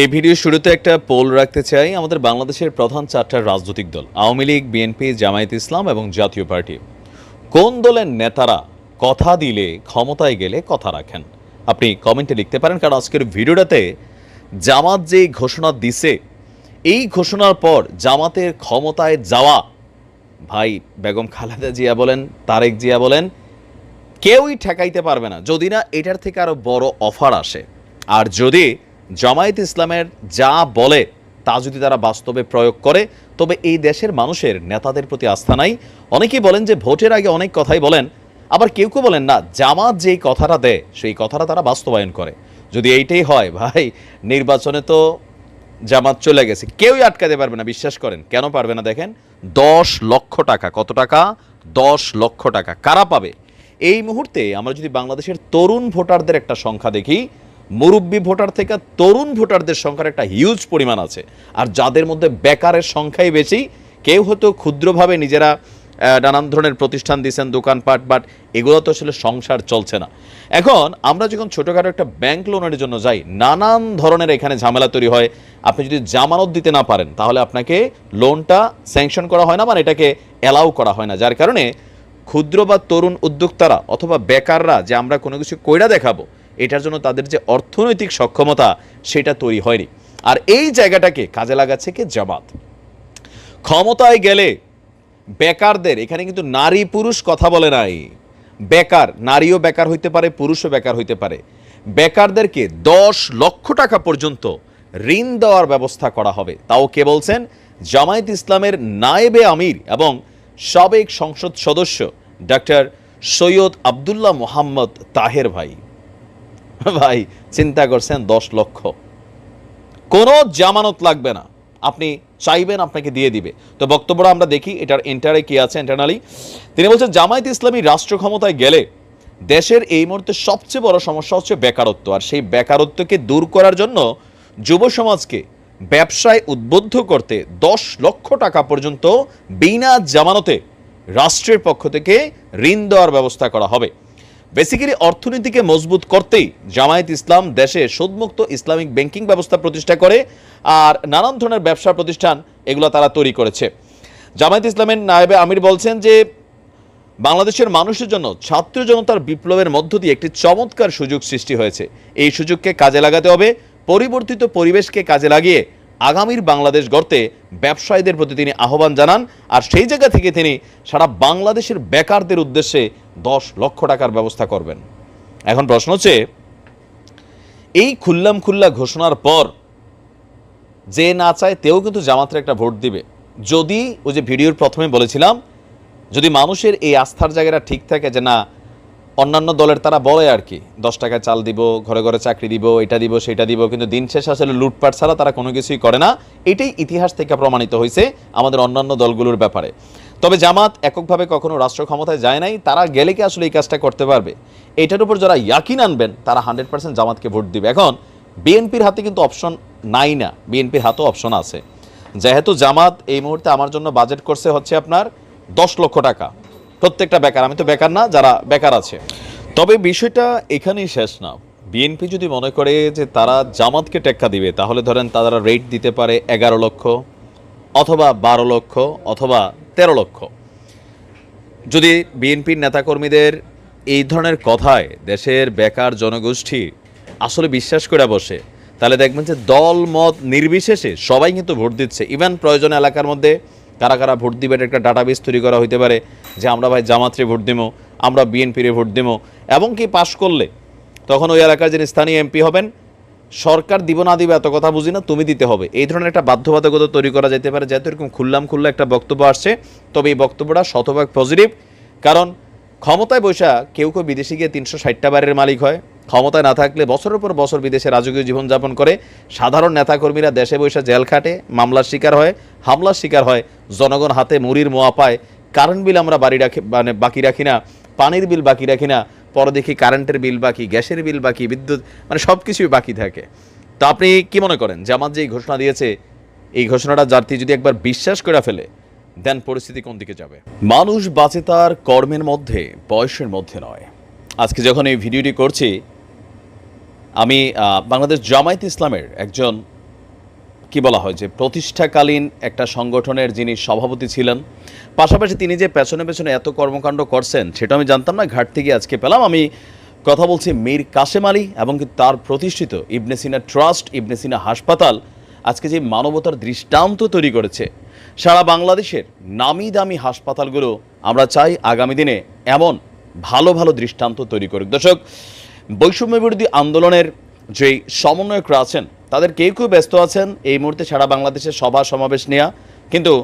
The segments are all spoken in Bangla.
এই ভিডিও শুরুতে একটা পোল রাখতে চাই। আমাদের বাংলাদেশের প্রধান চারটা রাজনৈতিক দল, আওয়ামী লীগ বিএনপি জামায়াত ইসলাম এবং জাতীয় পার্টি। কোন দলের নেতারা কথা দিলে, ক্ষমতায় গেলে কথা রাখেন? আপনি কমেন্টে লিখতে পারেন, কারণ আজকের ভিডিওটাতে জামাত যে ঘোষণা দিছে, এই ঘোষণার পর জামাতের ক্ষমতায় যাওয়া, ভাই বেগম খালেদা জিয়া বলেন, তারেক জিয়া বলেন, কেউই ঠেকাইতে পারবে না। যদি না, এটার থেকে আরও বড় অফার আসে। আর যদি জামায়াত ইসলামের যা বলে, তা যদি তারা বাস্তবে প্রয়োগ করে, তবে এই দেশের মানুষের নেতাদের প্রতি আস্থা নাই। অনেকেই বলেন যে ভোটের আগে অনেক কথাই বলেন, আবার কেউ কেউ বলেন না, জামাত যেই কথাটা দেয়, সেই কথাটা তারা বাস্তবায়ন করে। যদি এইটাই হয়, ভাই, নির্বাচনে তো জামাত চলে গেছে, কেউই আটকাতে পারবে না, বিশ্বাস করেন। কেন পারবে না দেখেন? দশ লক্ষ টাকা, কত টাকা? দশ লক্ষ টাকা, কারা পাবে? এই মুহূর্তে আমরা যদি বাংলাদেশের তরুণ ভোটারদের একটা সংখ্যা দেখি মুরব্বী ভোটার থেকে তরুণ ভোটারদের সংখ্যার একটা হিউজ পরিমাণ আছে। আর যাদের মধ্যে বেকারের সংখ্যাই বেশি, কেউ হয়তো ক্ষুদ্রভাবে নিজেরা নানান ধরনের প্রতিষ্ঠান দিয়েছেন দোকানপাট বাট এগুলো তো আসলে সংসার চলছে না। এখন আমরা যখন ছোটোখাটো একটা ব্যাংক লোনের জন্য যাই, নানান ধরনের এখানে ঝামেলা তৈরি হয়। আপনি যদি জামানত দিতে না পারেন, তাহলে আপনাকে লোনটা স্যাংশন করা হয় না মানে এটাকে অ্যালাউ করা হয় না। যার কারণে ক্ষুদ্র বা তরুণ উদ্যোক্তারা অথবা বেকাররা, যে আমরা কোনো কিছু কইরা দেখাবো এটার জন্য তাদের যে অর্থনৈতিক সক্ষমতা, সেটা তৈরি হয়নি। আর এই জায়গাটাকে কাজে লাগাচ্ছে কি? জামাত। ক্ষমতায় গেলে বেকারদের, এখানে কিন্তু নারী পুরুষ কথা বলে নাই। বেকার, নারীও বেকার হইতে পারে, পুরুষও বেকার হইতে পারে। বেকারদেরকে দশ লক্ষ টাকা পর্যন্ত ঋণ দেওয়ার ব্যবস্থা করা হবে। তাও কে বলছেন? জামায়াত ইসলামের নায়েবে আমির এবং সাবেক সংসদ সদস্য ডাক্তার সৈয়দ আবদুল্লাহ মোহাম্মদ তাহের ভাই। ভাই, চিন্তা করছেন দশ লক্ষ। কোনো জামানত লাগবে না। আপনি চাইবেন আপনাকে দিয়ে দিবে। তো বক্তব্যটা আমরা দেখি, এটার এন্টারে কি আছে ইন্টারনালি তিনি বলছেন, জামায়াত ইসলামী রাষ্ট্র ক্ষমতায় গেলে দেশের এই মুহূর্তে সবচেয়ে বড় সমস্যা হচ্ছে বেকারত্ব। আর সেই বেকারত্বকে দূর করার জন্য যুব সমাজকে ব্যবসায় উদ্বুদ্ধ করতে দশ লক্ষ টাকা পর্যন্ত বিনা জামানতে রাষ্ট্রের পক্ষ থেকে ঋণ দেওয়ার ব্যবস্থা করা হবে। বেসিক্যালি অর্থনীতিকে মজবুত করতেই জামায়াত ইসলাম দেশে সুদমুক্ত ইসলামিক ব্যাংকিং ব্যবস্থা প্রতিষ্ঠা করে আর নানান ধরনের ব্যবসা প্রতিষ্ঠান এগুলো তারা তৈরি করেছে। জামায়াত ইসলামের নায়েবে আমির বলছেন যে, বাংলাদেশের মানুষের জন্য ছাত্র জনতার বিপ্লবের মধ্য দিয়ে একটি চমৎকার সুযোগ সৃষ্টি হয়েছে। এই সুযোগকে কাজে লাগাতে হবে, পরিবর্তিত পরিবেশকে কাজে লাগিয়ে আগামীর বাংলাদেশ গড়তে ব্যবসায়ীদের প্রতি তিনি আহ্বান জানান। আর সেই জায়গা থেকে তিনি সারা বাংলাদেশের বেকারদের উদ্দেশ্যে দশ লক্ষ টাকার ব্যবস্থা করবেন। এখন প্রশ্ন হচ্ছে, এই খুল্লাম খুল্লা ঘোষণার পর যে না চায় তেও কিন্তু জামাতের একটা ভোট দিবে। যদি ওই যে ভিডিওর প্রথমে বলেছিলাম, যদি মানুষের এই আস্থার জায়গাটা ঠিক থাকে যে না, অন্যান্য দলের তারা বলে আর কি, দশ টাকা চাল দিব, ঘরে ঘরে চাকরি দিব, এটা দিব, সেটা দিব, কিন্তু দিন শেষে আসলে লুটপাট ছাড়া তারা কোনো কিছুই করে না। এটাই ইতিহাস থেকে প্রমাণিত হয়েছে আমাদের অন্যান্য দলগুলোর ব্যাপারে। তবে জামাত এককভাবে কখনো রাষ্ট্র ক্ষমতায় যায় নাই, তারা গেলে কি আসলে এই কাজটা করতে পারবে? এটার উপর যারা ইয়াকিন আনবেন, তারা হান্ড্রেড পার্সেন্ট জামাতকে ভোট দিবে। এখন, বিএনপির হাতে কিন্তু অপশন নাই না, বিএনপির হাতেও অপশন আছে। যেহেতু জামাত এই মুহূর্তে আমার জন্য বাজেট করছে হচ্ছে আপনার দশ লক্ষ টাকা। প্রত্যেকটা বেকার, আমি তো বেকার না, যারা বেকার আছে। তবে বিষয়টা এখানেই শেষ না। বিএনপি যদি মনে করে যে তারা জামাতকে টেক্কা দিবে, তাহলে ধরেন তারা রেট দিতে পারে এগারো লক্ষ অথবা বারো লক্ষ অথবা তেরো লক্ষ। যদি বিএনপির নেতাকর্মীদের এই ধরনের কথায় দেশের বেকার জনগোষ্ঠী আসলে বিশ্বাস করে বসে, তাহলে দেখবেন যে দল মত নির্বিশেষে সবাই কিন্তু ভোট দিচ্ছে। ইভেন প্রয়োজন এলাকার মধ্যে কারা কারা ভোট দিবে একটা ডাটাবেস তৈরি করা হইতে পারে যে আমরা ভাই জামাত্রে ভোট দিব আমরা বিএনপিরে ভোট দিব এবং কি পাশ করলে তখন ওই এলাকার যিনি স্থানীয় এমপি হবেন সরকার দিব না দিবে এত কথা বুঝি না, তুমি দিতে হবে। এই ধরনের একটা বাধ্যবাধকতা তৈরি করা যেতে পারে, যেহেতু এরকম খুললাম খুল্লা একটা বক্তব্য আসছে, তবে এই বক্তব্যটা শতভাগ পজিটিভ কারণ ক্ষমতায় বৈশা কেউ কেউ বিদেশে গিয়ে তিনশো ষাটটা বারের মালিক হয়। ক্ষমতায় না থাকলে বছরের পর বছর বিদেশে রাজকীয় জীবনযাপন করে, সাধারণ নেতাকর্মীরা দেশে বৈশা জেল খাটে, মামলার শিকার হয়, হামলার শিকার হয়, জনগণ হাতে মুড়ির মোয়া পায়, কারেন্ট বিল আমরা বাড়ি রাখি মানে বাকি রাখি না, পানির বিল বাকি রাখি না পরে দেখি কারেন্টের বিল বাকি, গ্যাসের বিল বাকি, বিদ্যুৎ মানে সব কিছুই বাকি থাকে। তো আপনি কি মনে করেন? জামাত যে এই ঘোষণা দিয়েছে, এই ঘোষণাটা জাতি যদি একবার বিশ্বাস করে ফেলে, দেন পরিস্থিতি কোন দিকে যাবে? মানুষ বাঁচে তার কর্মের মধ্যে, বয়সের মধ্যে নয়। আজকে যখন এই ভিডিওটি করছি, আমি বাংলাদেশ জামায়াত ইসলামের একজন কি বলা হয় যে প্রতিষ্ঠাকালীন একটা সংগঠনের যিনি সভাপতি ছিলেন, পাশাপাশি তিনি যে পেছনে পেছনে এত কর্মকাণ্ড করছেন, সেটা আমি জানতাম না, ঘাট থেকে আজকে পেলাম। আমি কথা বলছি মীর কাশেম আলী এবং তার প্রতিষ্ঠিত ইবনেসিনা ট্রাস্ট ইবনেসিনা হাসপাতাল, আজকে যে মানবতার দৃষ্টান্ত তৈরি করেছে, সারা বাংলাদেশের নামি দামি হাসপাতালগুলো আমরা চাই আগামী দিনে এমন ভালো ভালো দৃষ্টান্ত তৈরি করুক। দর্শক বৈষম্য বিরোধী আন্দোলনের যেই সমন্বয়করা আছেন, তাদের কেউ কেউ ব্যস্ত আছেন। এই মুহূর্তে সারা বাংলাদেশের সভা সমাবেশ নেওয়া কিন্তু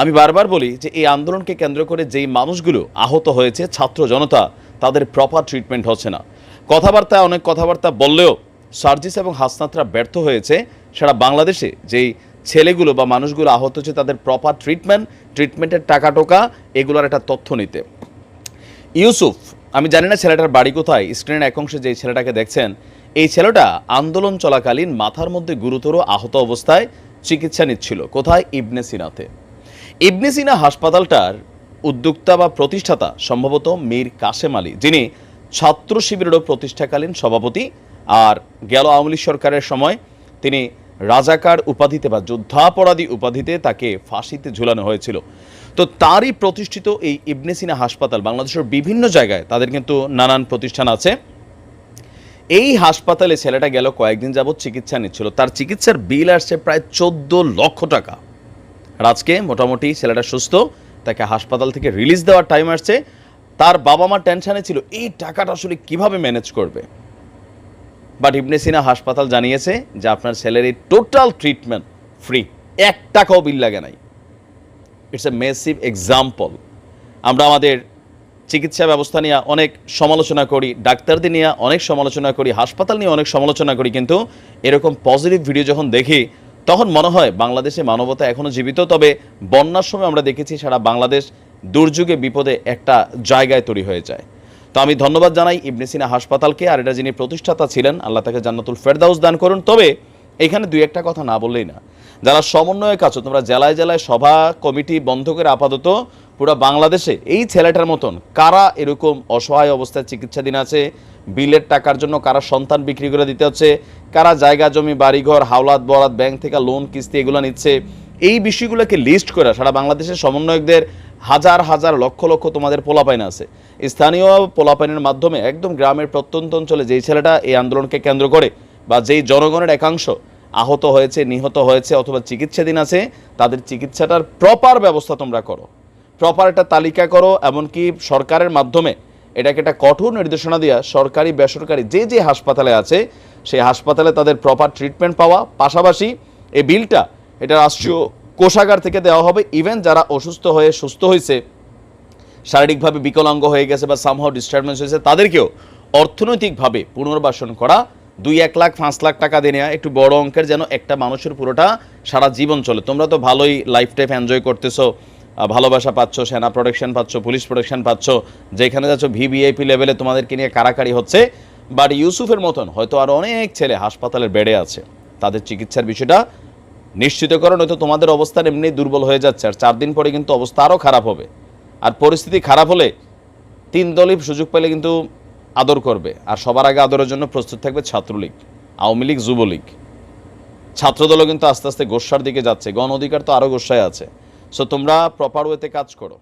আমি বারবার বলি যে এই আন্দোলনকে কেন্দ্র করে যেই মানুষগুলো আহত হয়েছে, ছাত্র জনতা, তাদের প্রপার ট্রিটমেন্ট হচ্ছে না। কথাবার্তায় অনেক কথাবার্তা বললেও সার্জিস এবং হাসনাতরা ব্যর্থ হয়েছে। সারা বাংলাদেশে যেই ছেলেগুলো বা মানুষগুলো আহত হচ্ছে তাদের প্রপার ট্রিটমেন্ট ট্রিটমেন্টের টাকা টোকা এগুলোর একটা তথ্য নিতে। ইউসুফ, আমি জানি না ছেলেটার বাড়ি কোথায়। স্ক্রিনের এক অংশে যে ছেলেটাকে দেখছেন এই ছেলেটা আন্দোলন চলাকালীন মাথার মধ্যে গুরুতর আহত অবস্থায় চিকিৎসা নিচ্ছিল। কোথায়? ইবনে সিনাতে। ইবনে সিনা হাসপাতালটার উদ্যোক্তা বা প্রতিষ্ঠাতা সম্ভবত মীর কাশেম আলী, যিনি ছাত্র শিবিরেরও প্রতিষ্ঠাকালীন সভাপতি আর গেল আওয়ামী লীগ সরকারের সময় তিনি রাজাকার উপাধিতে বা যুদ্ধাপরাধী উপাধিতে তাকে ফাঁসিতে ঝুলানো হয়েছিল। তো তারই প্রতিষ্ঠিত এই ইবনে সিনা হাসপাতাল বাংলাদেশের বিভিন্ন জায়গায় তাদের কিন্তু নানান প্রতিষ্ঠান আছে। এই হাসপাতালে ছেলেটা গেল, কয়েকদিন যাবৎ চিকিৎসা নিচ্ছিল। তার চিকিৎসার বিল আসছে প্রায় চোদ্দ লক্ষ টাকা। আর আজকে মোটামুটি ছেলেটা সুস্থ, তাকে হাসপাতাল থেকে রিলিজ দেওয়ার টাইম আসছে। তার বাবা মা টেনশানে ছিল, এই টাকাটা আসলে কীভাবে ম্যানেজ করবে? বাট ইবনে সিনা হাসপাতাল জানিয়েছে যে আপনার ছেলের এই টোটাল ট্রিটমেন্ট ফ্রি এক টাকাও বিল লাগে নাই। ইটস এ মেসিভ এক্সাম্পল আমরা আমাদের চিকিৎসা ব্যবস্থা নিয়ে অনেক সমালোচনা করি, ডাক্তারদের নিয়ে অনেক সমালোচনা করি, হাসপাতাল নিয়ে অনেক সমালোচনা করি, কিন্তু এরকম পজিটিভ ভিডিও যখন দেখি, তখন মনে হয় বাংলাদেশে মানবতা এখনও জীবিত, তবে বন্যার সময় আমরা দেখেছি সারা বাংলাদেশ দুর্যোগে, বিপদে একটা জায়গায় তৈরি হয়ে যায়। তো আমি ধন্যবাদ জানাই ইবনে সিনা হাসপাতালকে, আর এটা যিনি প্রতিষ্ঠাতা ছিলেন, আল্লাহ তাকে জান্নাতুল ফেরদাউস দান করুন। তবে এখানে দুই একটা কথা না বললেই না। যারা সমন্বয়ক আছো, তোমরা জেলায় জেলায় সভা, কমিটি বন্ধ করে আপাতত পুরো বাংলাদেশে এই ছেলেটার মতন কারা এরকম অসহায় অবস্থায় চিকিৎসাধীন আছে, বিলের টাকার জন্য কারা সন্তান বিক্রি করে দিতে হচ্ছে, কারা জায়গা, জমি, বাড়িঘর, হাওলাত, বরাত, ব্যাংক থেকে লোন, কিস্তি এগুলো নিচ্ছে, এই বিষয়গুলোকে লিস্ট করে সারা বাংলাদেশের সমন্বয়কদের হাজার হাজার, লক্ষ লক্ষ তোমাদের পোলাপাইন আছে। স্থানীয় পোলাপাইনের মাধ্যমে একদম গ্রামের প্রত্যন্ত অঞ্চলে যেই ছেলেটা এই আন্দোলনকে কেন্দ্র করে বা যেই জনগণের একাংশ আহত হয়েছে, নিহত হয়েছে অথবা চিকিৎসাধীন আছে, তাদের চিকিৎসাটার প্রপার ব্যবস্থা তোমরা করো। প্রপার একটা তালিকা করো, এমনকি সরকারের মাধ্যমে এটাকে একটা কঠোর নির্দেশনা দেওয়া সরকারি, বেসরকারি যে যে হাসপাতালে আছে, সেই হাসপাতালে তাদের প্রপার ট্রিটমেন্ট পাওয়া। পাশাপাশি এই বিলটা এটা রাষ্ট্রীয় কোষাগার থেকে দেওয়া হবে। ইভেন যারা অসুস্থ হয়ে সুস্থ হয়েছে শারীরিকভাবে বিকলাঙ্গ হয়ে গেছে বা সামহাও ডিস্টারবেন্স হয়েছে তাদেরকেও অর্থনৈতিকভাবে পুনর্বাসন করা দুই এক লাখ, পাঁচ লাখ টাকা দিয়ে নেওয়া একটু বড় অঙ্কের যেন একটা মানুষের পুরোটা সারা জীবন চলে। তোমরা তো ভালোই লাইফ টাইম এনজয় করতেছো ভালোবাসা পাচ্ছ, সেনা প্রোটেকশন পাচ্ছ পুলিশ প্রোটেকশন পাচ্ছ, যেখানে যাচ্ছ ভিভিআইপি লেভেলে তোমাদেরকে নিয়ে কারাকারি হচ্ছে। বাট ইউসুফের মতন হয়তো আরও অনেক ছেলে হাসপাতালের বেডে আছে। তাদের চিকিৎসার বিষয়টা নিশ্চিত করো নয়তো তোমাদের অবস্থান এমনি দুর্বল হয়ে যাচ্ছে। আর চার দিন পরে কিন্তু অবস্থা আরও খারাপ হবে। আর পরিস্থিতি খারাপ হলে তিন দলই সুযোগ পেলে কিন্তু আদর করবে। আর সবার আগে আদরের জন্য প্রস্তুত থাকবে ছাত্রলীগ, আওয়ামী লীগ, যুবলীগ। ছাত্রদলও কিন্তু আস্তে আস্তে গোসার দিকে যাচ্ছে। গণ অধিকার তো আরও গোসায় আছে। সো তোমরা প্রপার ওয়েতে কাজ করো।